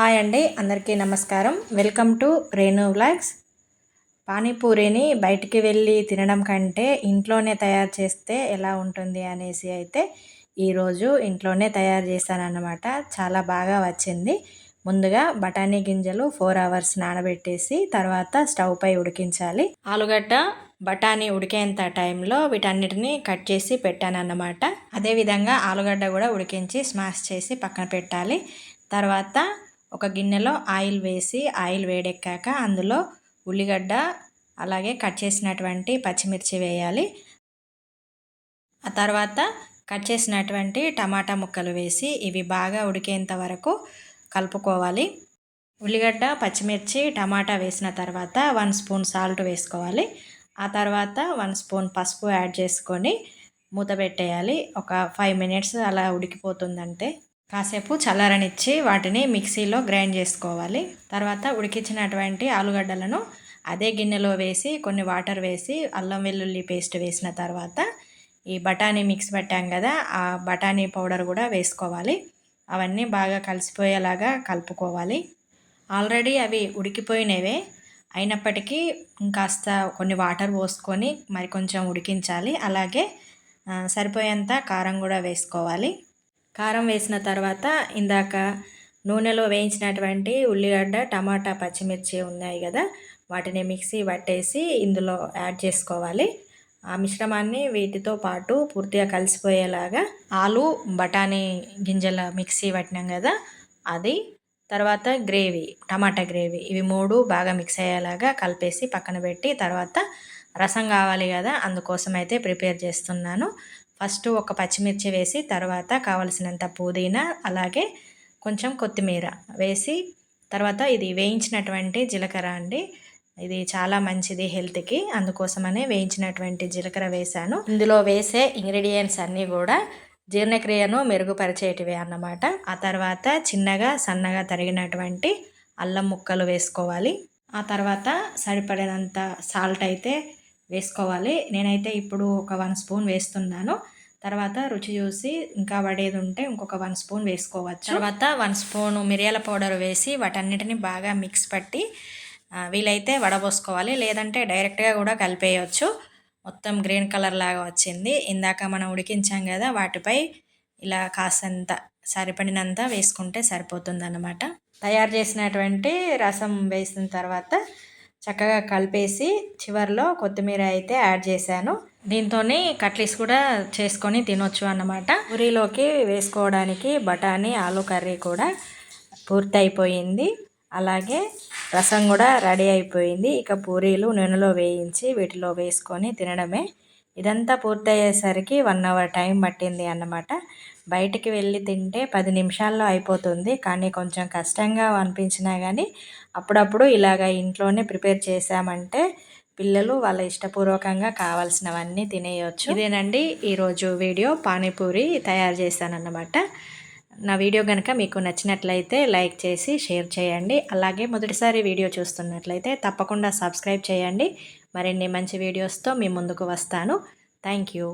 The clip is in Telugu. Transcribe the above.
హాయ్ అండి అందరికీ నమస్కారం. Welcome to Renu vlogs. పానీపూరిని బయటికి వెళ్ళి తినడం కంటే ఇంట్లోనే తయారు చేస్తే ఎలా ఉంటుంది అనేసి అయితే ఈరోజు ఇంట్లోనే తయారు చేశాను అన్నమాట చాలా బాగా వచ్చింది. ముందుగా బఠానీ గింజలు ఫోర్ అవర్స్ నానబెట్టేసి తర్వాత స్టవ్ పై ఉడికించాలి. ఆలుగడ్డ బఠానీ ఉడికేంత టైంలో వీటన్నిటిని కట్ చేసి పెట్టాను అన్నమాట అదేవిధంగా ఆలుగడ్డ కూడా ఉడికించి స్మాష్ చేసి పక్కన పెట్టాలి. తర్వాత ఒక గిన్నెలో ఆయిల్ వేసి ఆయిల్ వేడెక్కాక అందులో ఉల్లిగడ్డ అలాగే కట్ చేసినటువంటి పచ్చిమిర్చి వేయాలి. ఆ తర్వాత కట్ చేసినటువంటి టమాటా ముక్కలు వేసి ఇవి బాగా ఉడికేంత వరకు కలుపుకోవాలి. ఉల్లిగడ్డ పచ్చిమిర్చి టమాటా వేసిన తర్వాత వన్ స్పూన్ సాల్ట్ వేసుకోవాలి. ఆ తర్వాత వన్ స్పూన్ పసుపు యాడ్ చేసుకొని మూత పెట్టేయాలి. ఒక ఫైవ్ మినిట్స్ అలా ఉడికిపోతుందంటే కాసేపు చల్లారనిచ్చి వాటిని మిక్సీలో గ్రైండ్ చేసుకోవాలి. తర్వాత ఉడికించినటువంటి ఆలుగడ్డలను అదే గిన్నెలో వేసి కొన్ని వాటర్ వేసి అల్లం వెల్లుల్లి పేస్ట్ వేసిన తర్వాత ఈ బఠానీ మిక్స్ పెట్టాం కదా ఆ బఠానీ పౌడర్ కూడా వేసుకోవాలి. అవన్నీ బాగా కలిసిపోయేలాగా కలుపుకోవాలి. ఆల్రెడీ అవి ఉడికిపోయినవే. అయినప్పటికీ ఇంకాస్త కొన్ని వాటర్ పోసుకొని మరి కొంచెం ఉడికించాలి. అలాగే సరిపోయేంత కారం కూడా వేసుకోవాలి. కారం వేసిన తర్వాత ఇందాక నూనెలో వేయించినటువంటి ఉల్లిగడ్డ టమాటా పచ్చిమిర్చి ఉన్నాయి కదా వాటిని మిక్సీ పట్టేసి ఇందులో యాడ్ చేసుకోవాలి. ఆ మిశ్రమాన్ని వీటితో పాటు పూర్తిగా కలిసిపోయేలాగా ఆలు బఠానీ గింజల మిక్సీ పట్టినాం కదా అది తర్వాత గ్రేవీ టమాటా గ్రేవీ ఇవి మూడు బాగా మిక్స్ అయ్యేలాగా కలిపేసి పక్కన పెట్టి తర్వాత రసం కావాలి కదా అందుకోసం అయితే ప్రిపేర్ చేస్తున్నాను. ఫస్ట్ ఒక పచ్చిమిర్చి వేసి తర్వాత కావలసినంత పుదీనా అలాగే కొంచెం కొత్తిమీర వేసి తర్వాత ఇది వేయించినటువంటి జీలకర్ర అండి. ఇది చాలా మంచిది హెల్త్కి అందుకోసమనే వేయించినటువంటి జీలకర్ర వేశాను. ఇందులో వేసే ఇంగ్రీడియంట్స్ అన్నీ కూడా జీర్ణక్రియను మెరుగుపరిచేటివే అన్నమాట. ఆ తర్వాత చిన్నగా సన్నగా తరిగినటువంటి అల్లం ముక్కలు వేసుకోవాలి. ఆ తర్వాత సరిపడినంత సాల్ట్ అయితే వేసుకోవాలి. నేనైతే ఇప్పుడు ఒక వన్ స్పూన్ వేస్తున్నాను. తర్వాత రుచి చూసి ఇంకా పడేది ఉంటే ఇంకొక వన్ స్పూన్ వేసుకోవచ్చు. తర్వాత వన్ స్పూన్ మిరియాల పౌడర్ వేసి వాటన్నిటిని బాగా మిక్స్ పట్టి వీలైతే వడబోసుకోవాలి లేదంటే డైరెక్ట్గా కూడా కలిపేయచ్చు. మొత్తం గ్రీన్ కలర్ లాగా వచ్చింది. ఇందాక మనం ఉడికించాం కదా వాటిపై ఇలా కాసంత సరిపడినంత వేసుకుంటే సరిపోతుంది అన్నమాట తయారు చేసినటువంటి రసం వేసిన తర్వాత చక్కగా కలిపేసి చివరిలో కొత్తిమీర అయితే యాడ్ చేశాను. దీంతో కట్లీస్ కూడా చేసుకొని తినొచ్చు అన్నమాట. పూరీలోకి వేసుకోవడానికి బఠానీ ఆలు కర్రీ కూడా పూర్తి అయిపోయింది అలాగే రసం కూడా రెడీ అయిపోయింది. ఇక పూరీలు నూనెలో వేయించి వీటిలో వేసుకొని తినడమే. ఇదంతా పూర్తయ్యేసరికి వన్ అవర్ టైం పట్టింది అన్నమాట. బయటికి వెళ్ళి తింటే పది నిమిషాల్లో అయిపోతుంది. కానీ కొంచెం కష్టంగా అనిపించినా కానీ అప్పుడప్పుడు ఇలాగ ఇంట్లోనే ప్రిపేర్ చేసామంటే పిల్లలు వాళ్ళ ఇష్టపూర్వకంగా కావాల్సినవన్నీ తినేయచ్చు. ఇదేనండి ఈరోజు వీడియో. పానీపూరి తయారు చేశానన్నమాట. నా వీడియో కనుక మీకు నచ్చినట్లయితే లైక్ చేసి షేర్ చేయండి. అలాగే మొదటిసారి వీడియో చూస్తున్నట్లయితే తప్పకుండా సబ్స్క్రైబ్ చేయండి. మరిన్ని మంచి వీడియోస్తో మీ ముందుకు వస్తాను. Thank you.